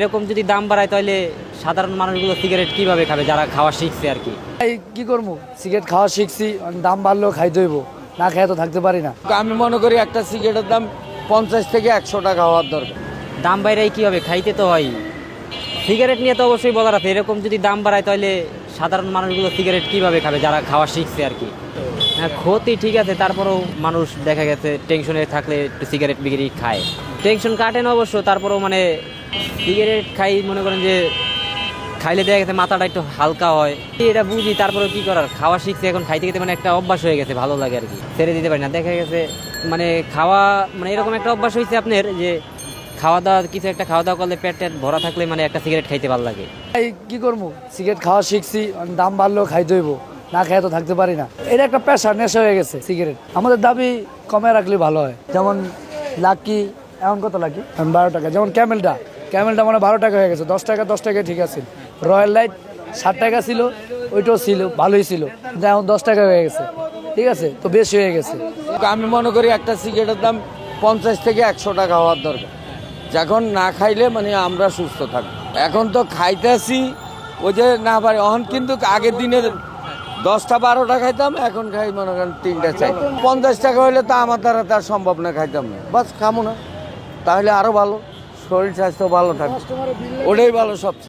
এরকম যদি দাম বাড়ায় তাহলে সাধারণ মানুষগুলো সিগারেট কীভাবে খাবে? যারা খাওয়া শিখছে আর কি। এই কি করব? সিগারেট খাওয়া শিখছি দাম বাড়লেও খাইতে হইব না খেয়ে তো থাকতে পারি না। আমি মনে করি একটা সিগারেটের দাম পঞ্চাশ থেকে একশো টাকা হওয়ার দরকার। দাম বাইরাই কি হবে খাইতে তো হয়। সিগারেট নিয়ে তো অবশ্যই বলার আছে। এরকম যদি দাম বাড়ায় তাহলে সাধারণ মানুষগুলো সিগারেট কীভাবে খাবে? যারা খাওয়া শিখছে আর কি। হ্যাঁ ক্ষতি ঠিক আছে, তারপরেও মানুষ দেখা গেছে টেনশনে থাকলে একটু সিগারেট বিগিরি খায়। টেনশন কাটে না অবশ্য, তারপরেও মানে সিগারেট খাই, মনে করেন যে খাইলে দেখা গেছে মাথাটা একটু হালকা হয়। এটা বুঝি তারপরে কি করার? খাওয়া শিখছে এখন, খাইতে খেতে মানে একটা অভ্যাস হয়ে গেছে, ভালো লাগে আর কি। ছেড়ে দিতে পারি না, দেখা গেছে মানে খাওয়া মানে এরকম একটা অভ্যাস হয়েছে আপনার, যে খাওয়া দাওয়া, কিছু একটা খাওয়া দাওয়া করলে পেট টেট ভরা থাকলে মানে একটা সিগারেট খাইতে ভালো লাগে। কি করব? সিগারেট খাওয়া শিখছি দাম বাড়লেও খাইতে হইব। না খেয়ে তো থাকতে পারি না। এটা একটা পেশা নেশা হয়ে গেছে সিগারেট। আমাদের দাবি কমে রাখলে ভালো হয়। যেমন লাকি এমন কত লাকি? বারো টাকা। যেমন ক্যামেলটা। ক্যামেলটা মানে বারো টাকা হয়ে গেছে। দশ টাকা দশ টাকা ঠিক আছে। রয়্যাল লাইট ষাট টাকা ছিল ওইটাও ছিল ভালোই ছিল। কিন্তু এখন দশ টাকা হয়ে গেছে। ঠিক আছে? তো বেশি হয়ে গেছে। আমি মনে করি একটা সিগারেটের দাম পঞ্চাশ থেকে একশো টাকা হওয়ার দরকার। যখন না খাইলে মানে আমরা সুস্থ থাকব। এখন তো খাইতেছি ওই যে না পারি। এখন কিন্তু আগের দিনে দশটা বারোটা খাইতাম এখন খাই মনে করেন তিনটা চাই পঞ্চাশ টাকা হইলে তা আমার দ্বারা তার সম্ভব না খাইতাম না। বাস খামো না তাহলে আরও ভালো শরীর স্বাস্থ্য ভালো থাকবে। ওটাই ভালো সবচেয়ে।